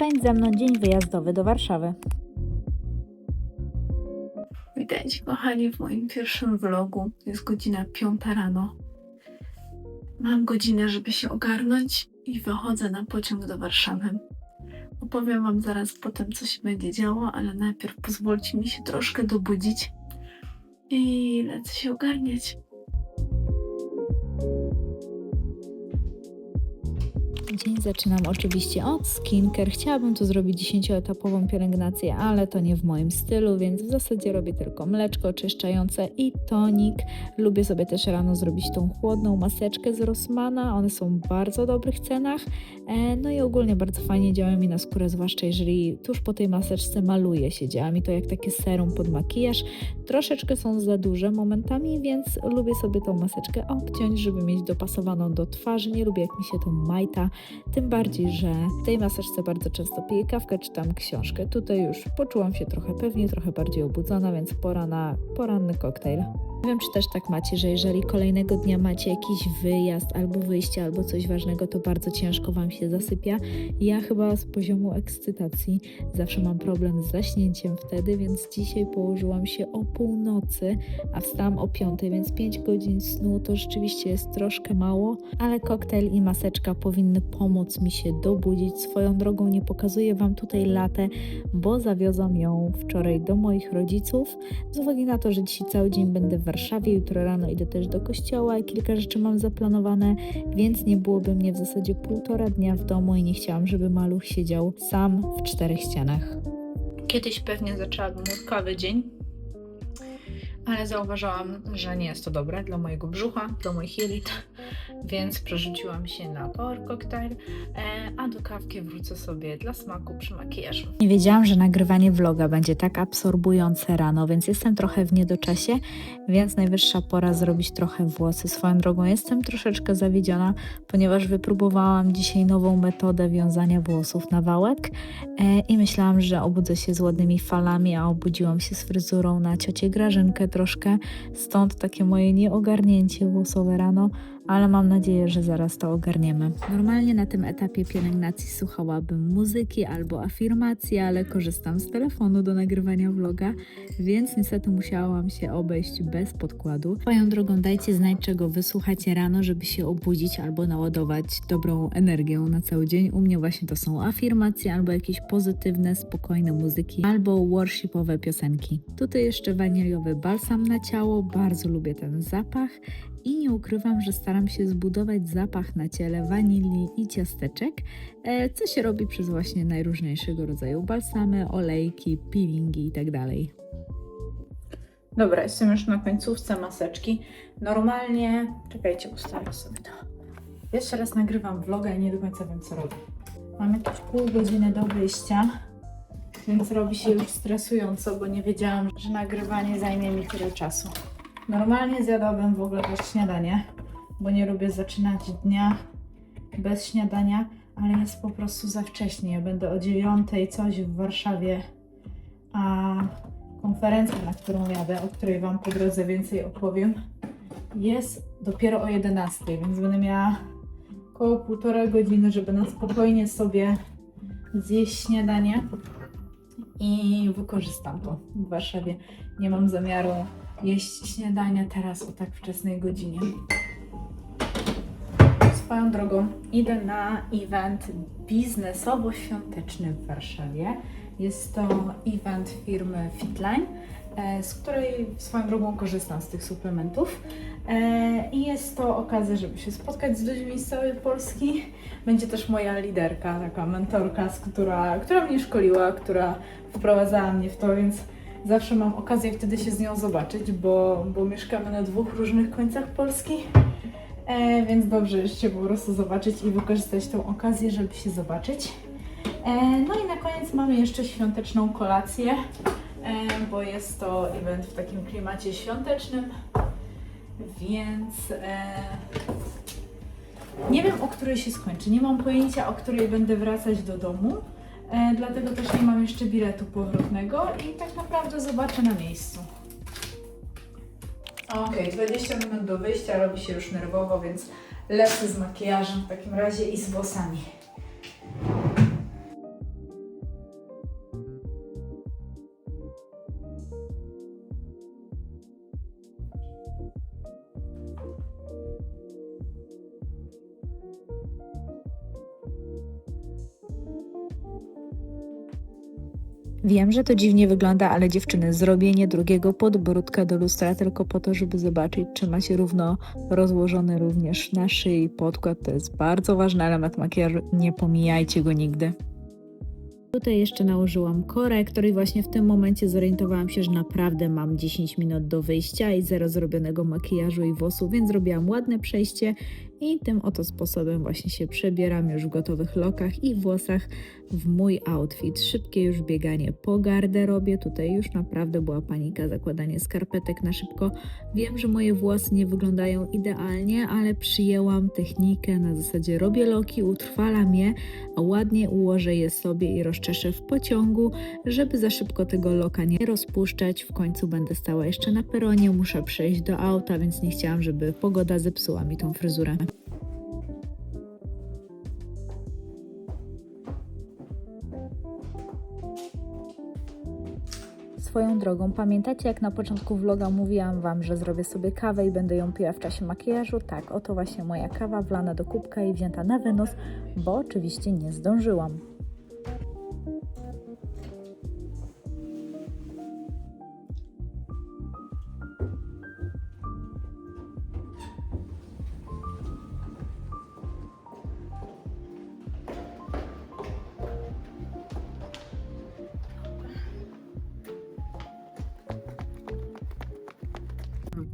Spędź ze mną dzień wyjazdowy do Warszawy. Witajcie kochani w moim pierwszym vlogu. Jest godzina 5 rano. Mam godzinę, żeby się ogarnąć i wychodzę na pociąg do Warszawy. Opowiem Wam zaraz potem, co się będzie działo, ale najpierw pozwólcie mi się troszkę dobudzić i lecę się ogarniać. Dzień zaczynam oczywiście od skincare. Chciałabym tu zrobić 10-etapową pielęgnację, ale to nie w moim stylu, więc w zasadzie robię tylko mleczko oczyszczające i tonik. Lubię sobie też rano zrobić tą chłodną maseczkę z Rossmana. One są w bardzo dobrych cenach. E, No i ogólnie bardzo fajnie działa mi na skórę, zwłaszcza jeżeli tuż po tej maseczce maluje się. Działa mi to jak takie serum pod makijaż. Troszeczkę są za duże momentami, więc lubię sobie tą maseczkę obciąć, żeby mieć dopasowaną do twarzy. Nie lubię jak mi się to majta. Tym bardziej, że w tej maseczce bardzo często piję kawkę, czytam książkę. Tutaj już poczułam się trochę pewnie, trochę bardziej obudzona, więc pora na poranny koktajl. Nie wiem, czy też tak macie, że jeżeli kolejnego dnia macie jakiś wyjazd albo wyjście, albo coś ważnego, to bardzo ciężko Wam się zasypia. Ja chyba z poziomu ekscytacji zawsze mam problem z zaśnięciem wtedy, więc dzisiaj położyłam się o północy, a wstałam o piątej, więc 5 godzin snu to rzeczywiście jest troszkę mało, ale koktajl i maseczka powinny pomóc mi się dobudzić. Swoją drogą nie pokazuję Wam tutaj latę, bo zawiozłam ją wczoraj do moich rodziców. Z uwagi na to, że dzisiaj cały dzień będę w Warszawie, jutro rano idę też do kościoła i kilka rzeczy mam zaplanowane, więc nie byłoby mnie w zasadzie półtora dnia w domu i nie chciałam, żeby maluch siedział sam w czterech ścianach. Kiedyś pewnie zaczęłabym kawy dzień, ale zauważyłam, że nie jest to dobre dla mojego brzucha, dla moich jelit, więc przerzuciłam się na power cocktail, e, a do kawki wrócę sobie dla smaku przy makijażu. Nie wiedziałam, że nagrywanie vloga będzie tak absorbujące rano, więc jestem trochę w niedoczasie, więc najwyższa pora zrobić trochę włosy. Swoją drogą jestem troszeczkę zawiedziona, ponieważ wypróbowałam dzisiaj nową metodę wiązania włosów na wałek e, i myślałam, że obudzę się z ładnymi falami, a obudziłam się z fryzurą na ciocię Grażynkę troszkę, stąd takie moje nieogarnięcie włosowe rano, ale mam nadzieję, że zaraz to ogarniemy. Normalnie na tym etapie pielęgnacji słuchałabym muzyki albo afirmacji, ale korzystam z telefonu do nagrywania vloga, więc niestety musiałam się obejść bez podkładu. Swoją drogą dajcie znać, czego wysłuchacie rano, żeby się obudzić albo naładować dobrą energią na cały dzień. U mnie właśnie to są afirmacje albo jakieś pozytywne, spokojne muzyki, albo worshipowe piosenki. Tutaj jeszcze waniliowy balsam na ciało, bardzo lubię ten zapach i nie ukrywam, że staram się zbudować zapach na ciele wanilii i ciasteczek, e, co się robi przez właśnie najróżniejszego rodzaju balsamy, olejki, peelingi itd. Dobra, jestem już na końcówce maseczki. Normalnie, czekajcie, ustawię sobie to. Jeszcze raz nagrywam vloga i nie do końca wiem, co robię. Mam jakieś pół godziny do wyjścia, więc robi się już stresująco, bo nie wiedziałam, że nagrywanie zajmie mi tyle czasu. Normalnie zjadłabym w ogóle też śniadanie, bo nie lubię zaczynać dnia bez śniadania, ale jest po prostu za wcześnie. Ja będę o dziewiątej coś w Warszawie, a konferencja, na którą jadę, o której Wam po drodze więcej opowiem, jest dopiero o 11, więc będę miała około półtora godziny, żeby na spokojnie sobie zjeść śniadanie i wykorzystam to w Warszawie. Nie mam zamiaru jeść śniadania teraz o tak wczesnej godzinie. Swoją drogą idę na event biznesowo-świąteczny w Warszawie. Jest to event firmy Fitline, e, z której swoją drogą korzystam z tych suplementów. E, I jest to okazja, żeby się spotkać z ludźmi z całej Polski. Będzie też moja liderka, taka mentorka, która, która mnie szkoliła, która wprowadzała mnie w to, więc zawsze mam okazję wtedy się z nią zobaczyć, bo, bo mieszkamy na dwóch różnych końcach Polski. E, więc dobrze jest się po prostu zobaczyć i wykorzystać tą okazję, żeby się zobaczyć. E, no i na koniec mamy jeszcze świąteczną kolację, e, bo jest to event w takim klimacie świątecznym, więc e, nie wiem o której się skończy. Nie mam pojęcia o której będę wracać do domu, dlatego też nie mam jeszcze biletu powrotnego i tak naprawdę zobaczę na miejscu. Okej, 20 minut do wyjścia, robi się już nerwowo, więc lecę z makijażem w takim razie i z włosami. Wiem, że to dziwnie wygląda, ale dziewczyny, zrobienie drugiego podbródka do lustra tylko po to, żeby zobaczyć, czy macie równo rozłożony również na szyi podkład, to jest bardzo ważny element makijażu, nie pomijajcie go nigdy. Tutaj jeszcze nałożyłam korektor i właśnie w tym momencie zorientowałam się, że naprawdę mam 10 minut do wyjścia i zero zrobionego makijażu i włosów, więc zrobiłam ładne przejście i tym oto sposobem właśnie się przebieram już w gotowych lokach i włosach w mój outfit. Szybkie już bieganie po garderobie. Tutaj już naprawdę była panika, zakładanie skarpetek na szybko. Wiem, że moje włosy nie wyglądają idealnie, ale przyjęłam technikę na zasadzie robię loki, utrwalam je, a ładnie ułożę je sobie i rozczeszę w pociągu, żeby za szybko tego loka nie rozpuszczać. W końcu będę stała jeszcze na peronie, muszę przejść do auta, więc nie chciałam, żeby pogoda zepsuła mi tą fryzurę. Swoją drogą, pamiętacie jak na początku vloga mówiłam Wam, że zrobię sobie kawę i będę ją piła w czasie makijażu? Tak, oto właśnie moja kawa wlana do kubka i wzięta na wynos, bo oczywiście nie zdążyłam.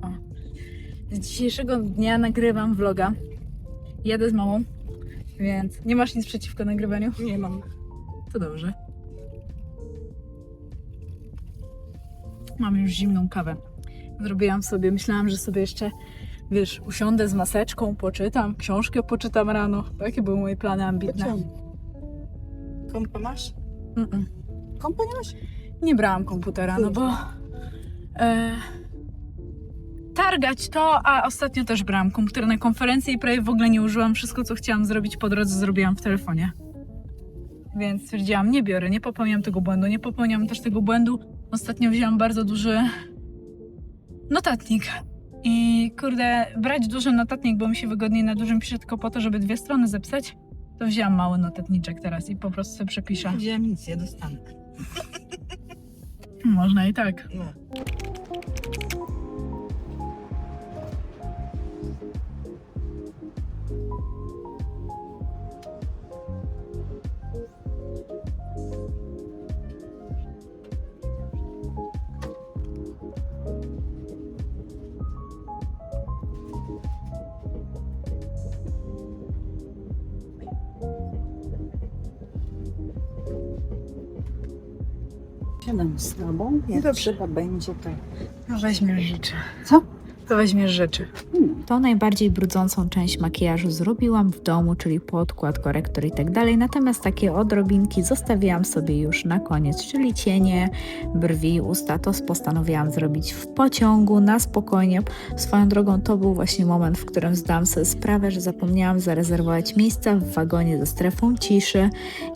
O. Z dzisiejszego dnia nagrywam vloga. Jadę z mamą, więc nie masz nic przeciwko nagrywaniu? Nie mam. To dobrze. Mam już zimną kawę. Zrobiłam sobie, myślałam, że sobie jeszcze, wiesz, usiądę z maseczką, poczytam, książkę poczytam rano. Takie były moje plany ambitne. Kompa masz? Mm-mm. Kompa nie masz? Nie brałam komputera, no bo e, targać to, a ostatnio też brałam komputer na konferencję i prawie w ogóle nie użyłam. Wszystko, co chciałam zrobić po drodze, zrobiłam w telefonie. Więc stwierdziłam, nie biorę, nie popełniam tego błędu. Nie popełniam też tego błędu. Ostatnio wzięłam bardzo duży notatnik. I kurde, brać duży notatnik, bo mi się wygodniej na dużym pisze tylko po to, żeby dwie strony zapisać, to wzięłam mały notatniczek teraz i po prostu sobie przepiszę. Wziąłem nic, ja dostanę. Można i tak. No. Siadam z tobą, jak Dobrze. trzeba będzie to. No weźmiesz rzeczy. Co? To weźmiesz rzeczy. To najbardziej brudzącą część makijażu zrobiłam w domu, czyli podkład, korektor i tak dalej. Natomiast takie odrobinki zostawiłam sobie już na koniec, czyli cienie, brwi, usta. To postanowiłam zrobić w pociągu, na spokojnie. Swoją drogą to był właśnie moment, w którym zdałam sobie sprawę, że zapomniałam zarezerwować miejsca w wagonie ze strefą ciszy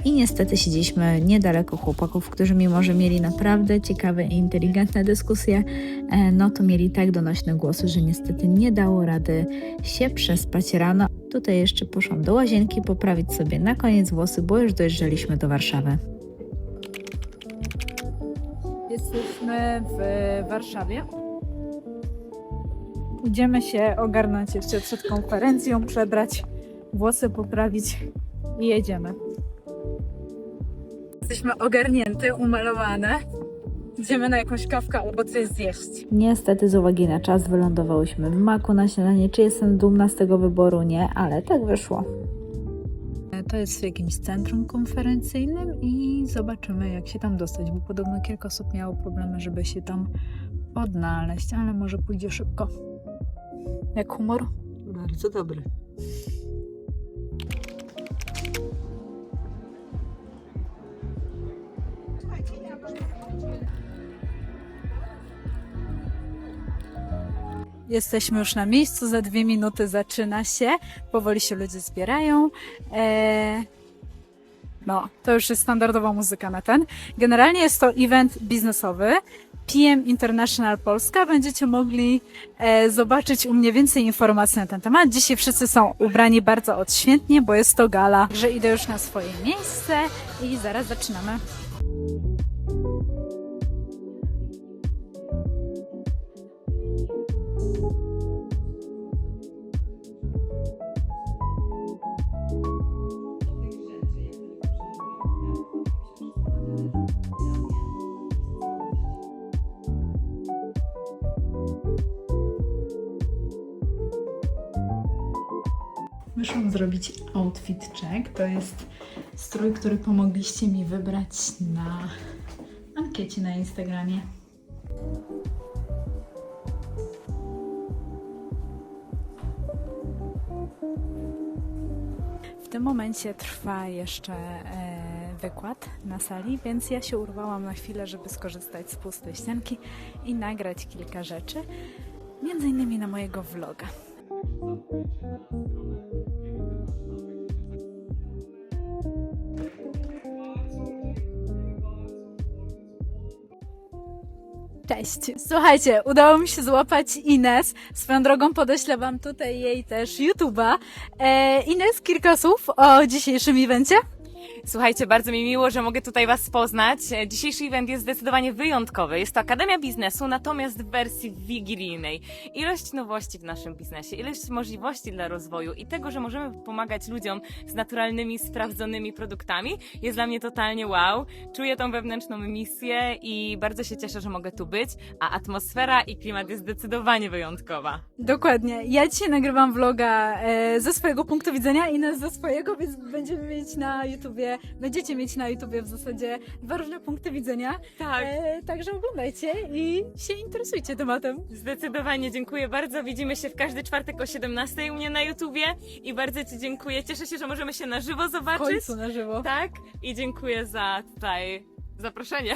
i niestety siedzieliśmy niedaleko chłopaków, którzy mimo, że mieli naprawdę ciekawe i inteligentne dyskusje, e, no to mieli tak donośne głosy, że niestety nie dało rady się przespać rano. Tutaj jeszcze poszłam do łazienki poprawić sobie na koniec włosy, bo już dojeżdżaliśmy do Warszawy. Jesteśmy w Warszawie. Idziemy się ogarnąć jeszcze przed konferencją, przebrać, włosy poprawić i jedziemy. Jesteśmy ogarnięte, umalowane. Idziemy na jakąś kawkę albo coś zjeść. Niestety z uwagi na czas wylądowałyśmy w Maku na śniadanie. Czy jestem dumna z tego wyboru? Nie, ale tak wyszło. To jest w jakimś centrum konferencyjnym i zobaczymy jak się tam dostać, bo podobno kilka osób miało problemy, żeby się tam odnaleźć, ale może pójdzie szybko. Jak humor? Bardzo dobry. Jesteśmy już na miejscu, za dwie minuty zaczyna się. Powoli się ludzie zbierają. Eee, no, to już jest standardowa muzyka na ten. Generalnie jest to event biznesowy. PM International Polska. Będziecie mogli e, zobaczyć u mnie więcej informacji na ten temat. Dzisiaj wszyscy są ubrani bardzo odświętnie, bo jest to gala. Także idę już na swoje miejsce i zaraz zaczynamy. Wyszłam zrobić outfit check. To jest strój, który pomogliście mi wybrać na ankiecie na Instagramie. W tym momencie trwa jeszcze e, wykład na sali, więc ja się urwałam na chwilę, żeby skorzystać z pustej ścianki i nagrać kilka rzeczy, między innymi na mojego vloga. Cześć. Słuchajcie, udało mi się złapać Ines. Swoją drogą podeślę Wam tutaj jej też YouTube'a. E, Ines, kilka słów o dzisiejszym evencie. Słuchajcie, bardzo mi miło, że mogę tutaj Was poznać. E, Dzisiejszy event jest zdecydowanie wyjątkowy. Jest to Akademia Biznesu, natomiast w wersji wigilijnej. Ilość nowości w naszym biznesie, ilość możliwości dla rozwoju i tego, że możemy pomagać ludziom z naturalnymi, sprawdzonymi produktami jest dla mnie totalnie wow. Czuję tą wewnętrzną misję i bardzo się cieszę, że mogę tu być, a atmosfera i klimat jest zdecydowanie wyjątkowa. Dokładnie. Ja dzisiaj nagrywam vloga e, ze swojego punktu widzenia, Ines ze swojego, więc będziemy mieć na YouTubie, będziecie mieć na YouTubie w zasadzie dwa różne punkty widzenia. Tak. E, także oglądajcie i się interesujcie tematem. Zdecydowanie dziękuję bardzo. Widzimy się w każdy czwartek o 17 u mnie na YouTubie i bardzo Ci dziękuję. Cieszę się, że możemy się na żywo W zobaczyć. końcu na żywo. Tak, i dziękuję za tutaj zaproszenie.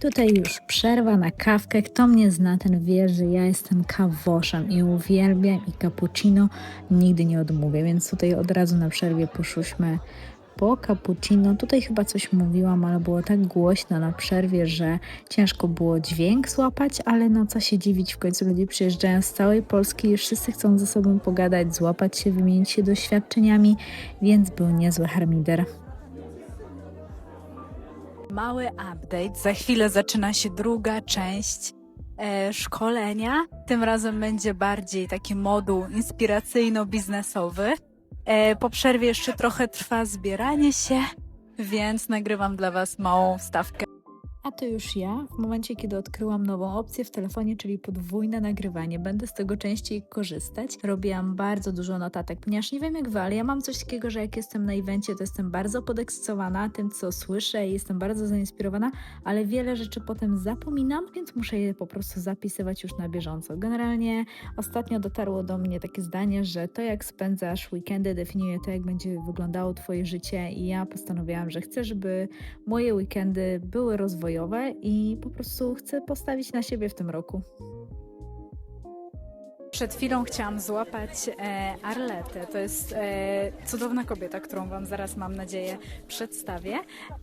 Tutaj już przerwa na kawkę. Kto mnie zna, ten wie, że ja jestem kawoszem i uwielbiam i cappuccino nigdy nie odmówię, więc tutaj od razu na przerwie poszłyśmy po cappuccino. Tutaj chyba coś mówiłam, ale było tak głośno na przerwie, że ciężko było dźwięk złapać, ale no co się dziwić, w końcu ludzie przyjeżdżają z całej Polski i wszyscy chcą ze sobą pogadać, złapać się, wymienić się doświadczeniami, więc był niezły harmider. Mały update. Za chwilę zaczyna się druga część e, szkolenia. Tym razem będzie bardziej taki moduł inspiracyjno-biznesowy. E, po przerwie jeszcze trochę trwa zbieranie się, więc nagrywam dla Was małą wstawkę. To już ja, w momencie kiedy odkryłam nową opcję w telefonie, czyli podwójne nagrywanie. Będę z tego częściej korzystać. Robiłam bardzo dużo notatek, ponieważ nie wiem jak wy, ale ja mam coś takiego, że jak jestem na evencie, to jestem bardzo podekscytowana tym, co słyszę i jestem bardzo zainspirowana, ale wiele rzeczy potem zapominam, więc muszę je po prostu zapisywać już na bieżąco. Generalnie ostatnio dotarło do mnie takie zdanie, że to jak spędzasz weekendy definiuje to, jak będzie wyglądało Twoje życie i ja postanowiłam, że chcę, żeby moje weekendy były rozwojowe i po prostu chcę postawić na siebie w tym roku. Przed chwilą chciałam złapać e, Arletę. To jest e, cudowna kobieta, którą Wam zaraz, mam nadzieję, przedstawię.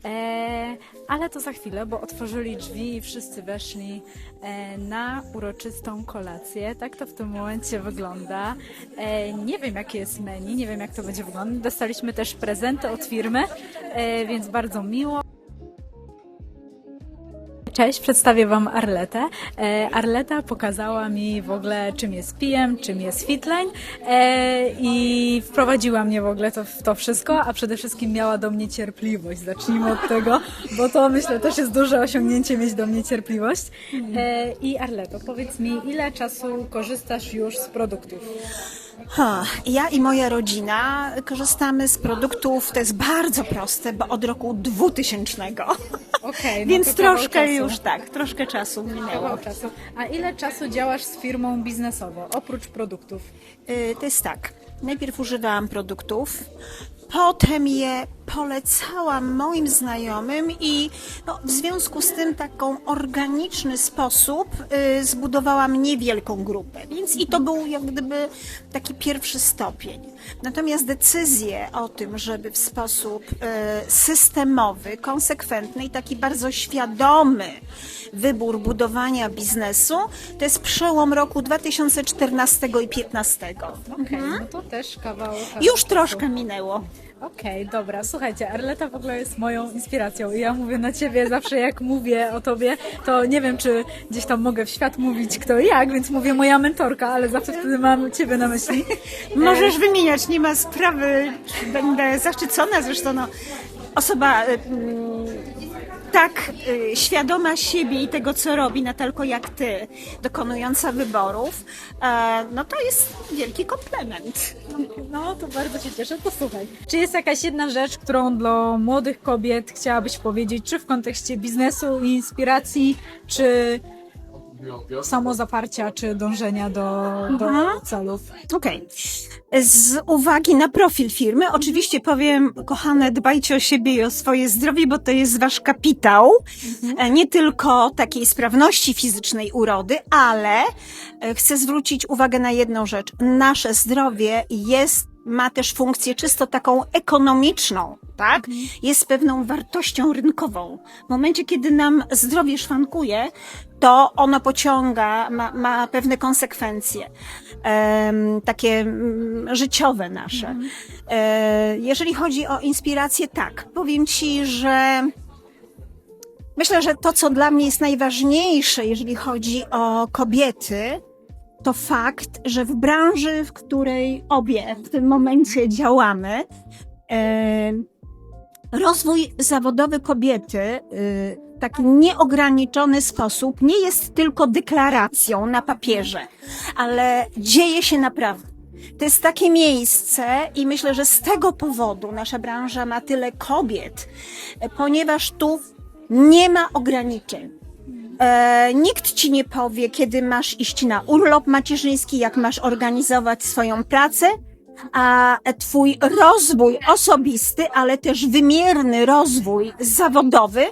E, ale to za chwilę, bo otworzyli drzwi i wszyscy weszli e, na uroczystą kolację. Tak to w tym momencie wygląda. E, nie wiem, jakie jest menu, nie wiem, jak to będzie wyglądać. Dostaliśmy też prezenty od firmy, e, więc bardzo miło. Cześć, przedstawię Wam Arletę. E, Arleta pokazała mi w ogóle, czym jest PM, czym jest Fitline e, i wprowadziła mnie w ogóle to, w to wszystko, a przede wszystkim miała do mnie cierpliwość. Zacznijmy od tego, bo to myślę też jest duże osiągnięcie mieć do mnie cierpliwość. E, I Arleto, powiedz mi, ile czasu korzystasz już z produktów? Ja i moja rodzina korzystamy z produktów, to jest bardzo proste, bo od roku 2000. Więc no kawał troszkę już tak, troszkę czasu minęło. Czasu. A ile czasu działasz z firmą biznesowo, oprócz produktów? Y, To jest tak. Najpierw używałam produktów, potem je polecałam moim znajomym i no, w związku z tym taką organiczny sposób y, zbudowałam niewielką grupę. Więc i to był jak gdyby taki pierwszy stopień. Natomiast decyzję o tym, żeby w sposób y, systemowy, konsekwentny i taki bardzo świadomy wybór budowania biznesu, to jest przełom roku 2014 i 2015. Okej, no to też kawał. kawał Już troszkę minęło. Okej, dobra, słuchajcie, Arleta w ogóle jest moją inspiracją i ja mówię na ciebie zawsze jak mówię o tobie, to nie wiem, czy gdzieś tam mogę w świat mówić kto i jak, więc mówię moja mentorka, ale zawsze wtedy mam ciebie na myśli. Możesz wymieniać, nie ma sprawy. Będę zaszczycona, zresztą no, osoba tak y, świadoma siebie i tego, co robi Natalko, jak ty, dokonująca wyborów, e, no to jest wielki komplement. No, to bardzo się cieszę. Posłuchaj. Czy jest jakaś jedna rzecz, którą dla młodych kobiet chciałabyś powiedzieć, czy w kontekście biznesu i inspiracji, czy samozaparcia, czy dążenia do, do Mhm. celów? Okej. Z uwagi na profil firmy, oczywiście powiem, kochane, dbajcie o siebie i o swoje zdrowie, bo to jest wasz kapitał. E, Nie tylko takiej sprawności fizycznej urody, ale e, chcę zwrócić uwagę na jedną rzecz. Nasze zdrowie jest, ma też funkcję czysto taką ekonomiczną, tak? Jest pewną wartością rynkową. W momencie, kiedy nam zdrowie szwankuje, to ono pociąga, ma, ma pewne konsekwencje em, takie mm, życiowe nasze. E, jeżeli chodzi o inspirację, tak, powiem Ci, że myślę, że to, co dla mnie jest najważniejsze, jeżeli chodzi o kobiety, to fakt, że w branży, w której obie w tym momencie działamy, rozwój zawodowy kobiety y, w taki nieograniczony sposób nie jest tylko deklaracją na papierze, ale dzieje się naprawdę. To jest takie miejsce i myślę, że z tego powodu nasza branża ma tyle kobiet, ponieważ tu nie ma ograniczeń. E, nikt ci nie powie, kiedy masz iść na urlop macierzyński, jak masz organizować swoją pracę, a twój rozwój osobisty, ale też wymierny rozwój zawodowy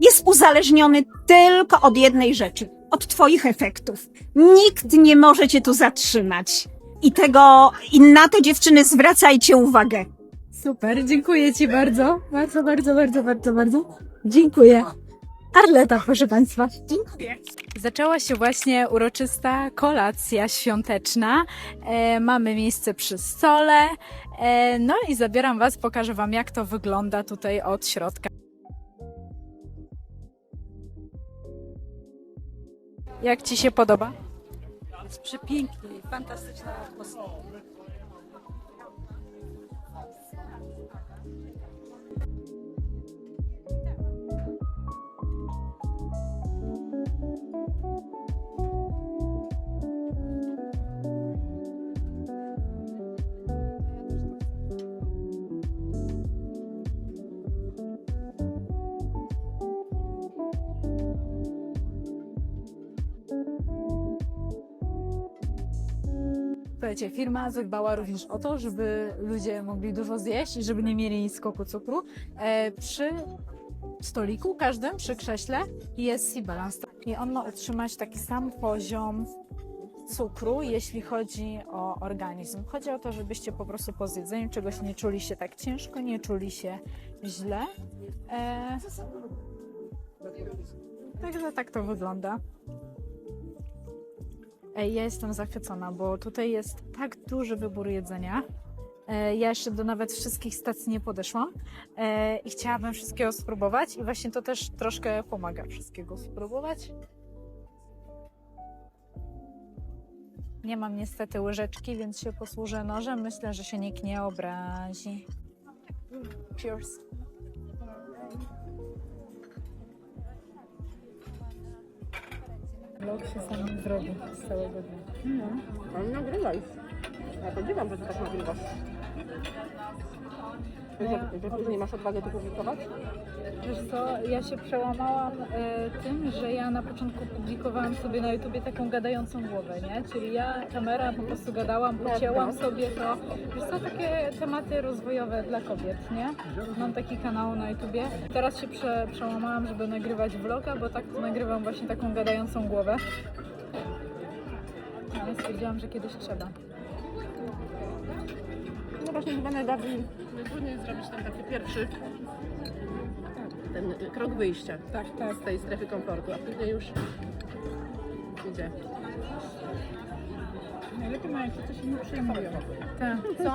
jest uzależniony tylko od jednej rzeczy, od twoich efektów. Nikt nie może cię tu zatrzymać. I tego, i na to dziewczyny zwracajcie uwagę. Super, dziękuję Ci bardzo. Bardzo, bardzo, bardzo, bardzo, bardzo. Dziękuję. Arleta, proszę Państwa. Dziękuję. Zaczęła się właśnie uroczysta kolacja świąteczna. E, mamy miejsce przy stole. E, no i zabieram Was, pokażę Wam, jak to wygląda tutaj od środka. Jak Ci się podoba? Jest przepięknie, fantastyczna atmosfera. Słuchajcie, firma zadbała również o to, żeby ludzie mogli dużo zjeść i żeby nie mieli skoku cukru. E, przy stoliku każdym, przy krześle jest C-Balance i on ma utrzymać taki sam poziom cukru, jeśli chodzi o organizm. Chodzi o to, żebyście po prostu po zjedzeniu czegoś nie czuli się tak ciężko, nie czuli się źle. E, także tak to wygląda. Ja jestem zachwycona, bo tutaj jest tak duży wybór jedzenia. E, Ja jeszcze do nawet wszystkich stacji nie podeszłam e, i chciałabym wszystkiego spróbować i właśnie to też troszkę pomaga wszystkiego spróbować. Nie mam niestety łyżeczki, więc się posłużę nożem. Myślę, że się nikt nie obrazi. Cheers. Vlog się sam zrobi z całego dnia. Ale nagrywaj. Ja podziwiam, że ty tak nagrywasz. Że, że później masz odwagę to publikować? Wiesz co, ja się przełamałam e, tym, że ja na początku publikowałam sobie na YouTubie taką gadającą głowę, nie? Czyli ja, kamera, po prostu gadałam, ucięłam sobie to. Wiesz co, takie tematy rozwojowe dla kobiet, nie? Mam taki kanał na YouTubie. Teraz się prze, przełamałam, żeby nagrywać vloga, bo tak to nagrywam właśnie taką gadającą głowę. Ale stwierdziłam, że kiedyś trzeba. No właśnie chyba najbardziej, najtrudniej jest zrobić ten taki pierwszy ten krok wyjścia Tak, tak. z tej strefy komfortu, a później już idzie. Mają się coś nie przejmują.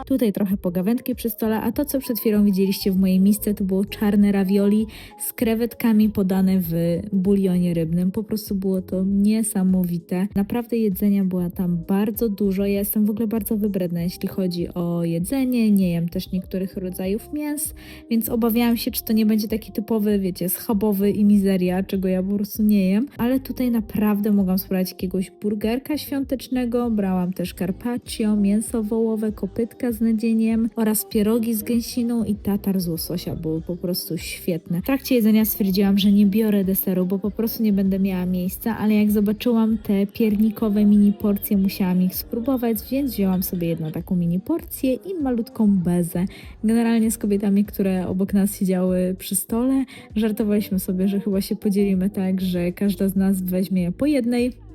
Tutaj trochę pogawędki przy stole, a to co przed chwilą widzieliście w mojej misce to było czarne ravioli z krewetkami podane w bulionie rybnym. Po prostu było to niesamowite. Naprawdę jedzenia była tam bardzo dużo. Ja jestem w ogóle bardzo wybredna, jeśli chodzi o jedzenie. Nie jem też niektórych rodzajów mięs, więc obawiałam się, czy to nie będzie taki typowy, wiecie, schabowy i mizeria, czego ja po prostu nie jem. Ale tutaj naprawdę mogłam spróbować jakiegoś burgerka świątecznego. Brałam też carpaccio, mięso wołowe, kopytka z nadzieniem oraz pierogi z gęsiną i tatar z łososia. Były po prostu świetne. W trakcie jedzenia stwierdziłam, że nie biorę deseru, bo po prostu nie będę miała miejsca, ale jak zobaczyłam te piernikowe mini porcje, musiałam ich spróbować, więc wzięłam sobie jedną taką mini porcję i malutką bezę. Generalnie z kobietami, które obok nas siedziały przy stole, żartowaliśmy sobie, że chyba się podzielimy tak, że każda z nas weźmie po jednej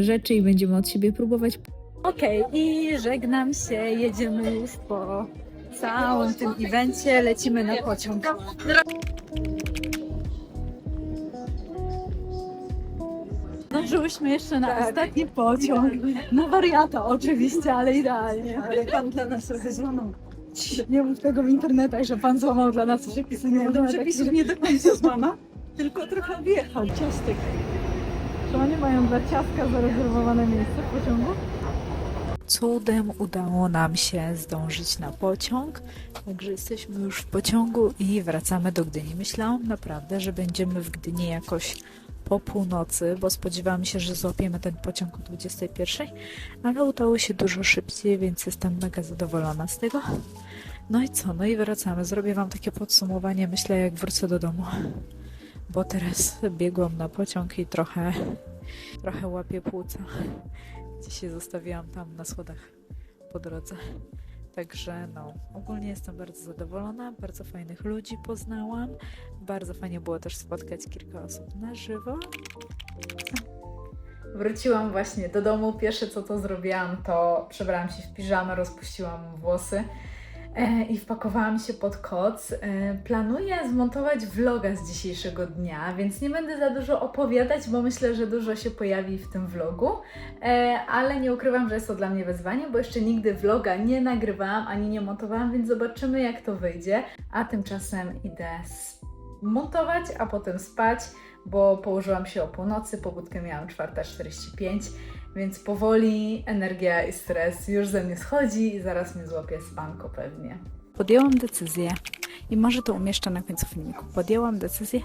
rzeczy i będziemy od siebie próbować. Okej, i żegnam się, jedziemy już po całym tym evencie, lecimy na pociąg. Zdążyłyśmy jeszcze na ostatni pociąg. Na wariata oczywiście, ale idealnie. Ale pan dla nas trochę złamał. Nie mów tego w internetach, że pan złamał dla nas przepisy. Nie, no, przepisów nie do końca złama, tylko trochę odjechał. Ciastek. Czy oni mają dla ciastka zarezerwowane miejsce w pociągu? Cudem udało nam się zdążyć na pociąg, także jesteśmy już w pociągu i wracamy do Gdyni. Myślałam naprawdę, że będziemy w Gdyni jakoś po północy, bo spodziewałam się, że złapiemy ten pociąg o 21, ale udało się dużo szybciej, więc jestem mega zadowolona z tego. No i co? No i wracamy. Zrobię Wam takie podsumowanie, myślę, jak wrócę do domu, bo teraz biegłam na pociąg i trochę, trochę łapię płuca. Dzisiaj zostawiłam tam na schodach po drodze. Także no, ogólnie jestem bardzo zadowolona, bardzo fajnych ludzi poznałam. Bardzo fajnie było też spotkać kilka osób na żywo. Wróciłam właśnie do domu. Pierwsze co to zrobiłam, to przebrałam się w piżamę, rozpuściłam włosy i wpakowałam się pod koc. E, planuję zmontować vloga z dzisiejszego dnia, więc nie będę za dużo opowiadać, bo myślę, że dużo się pojawi w tym vlogu. E, ale nie ukrywam, że jest to dla mnie wyzwanie, bo jeszcze nigdy vloga nie nagrywałam ani nie montowałam, więc zobaczymy jak to wyjdzie. A tymczasem idę montować, a potem spać, bo położyłam się o północy, pobudkę miałam 4.45, więc powoli energia i stres już ze mnie schodzi i zaraz mnie złapie spanko pewnie. Podjęłam decyzję i może to umieszczę na końcu filmiku. Podjęłam decyzję,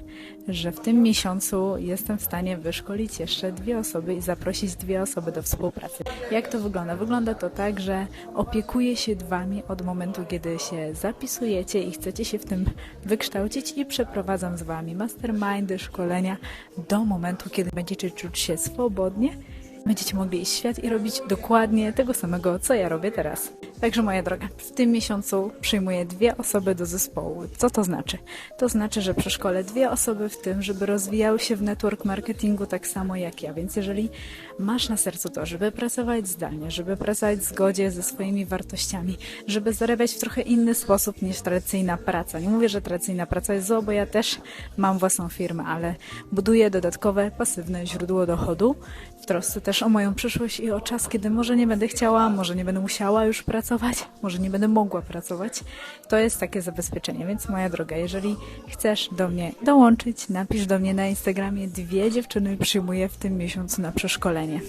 że w tym miesiącu jestem w stanie wyszkolić jeszcze dwie osoby i zaprosić dwie osoby do współpracy. Jak to wygląda? Wygląda to tak, że opiekuję się Wami od momentu, kiedy się zapisujecie i chcecie się w tym wykształcić i przeprowadzam z Wami mastermindy, szkolenia do momentu, kiedy będziecie czuć się swobodnie będziecie mogli iść w świat i robić dokładnie tego samego, co ja robię teraz. Także moja droga, w tym miesiącu przyjmuję dwie osoby do zespołu. Co to znaczy? To znaczy, że przeszkolę dwie osoby w tym, żeby rozwijały się w network marketingu tak samo jak ja. Więc jeżeli masz na sercu to, żeby pracować zdalnie, żeby pracować w zgodzie ze swoimi wartościami, żeby zarabiać w trochę inny sposób niż tradycyjna praca. Nie mówię, że tradycyjna praca jest zła, bo ja też mam własną firmę, ale buduję dodatkowe, pasywne źródło dochodu w trosce też o moją przyszłość i o czas, kiedy może nie będę chciała, może nie będę musiała już pracować, może nie będę mogła pracować. To jest takie zabezpieczenie, więc moja droga, jeżeli chcesz do mnie dołączyć, napisz do mnie na Instagramie. Dwie dziewczyny przyjmuję w tym miesiącu na przeszkolenie.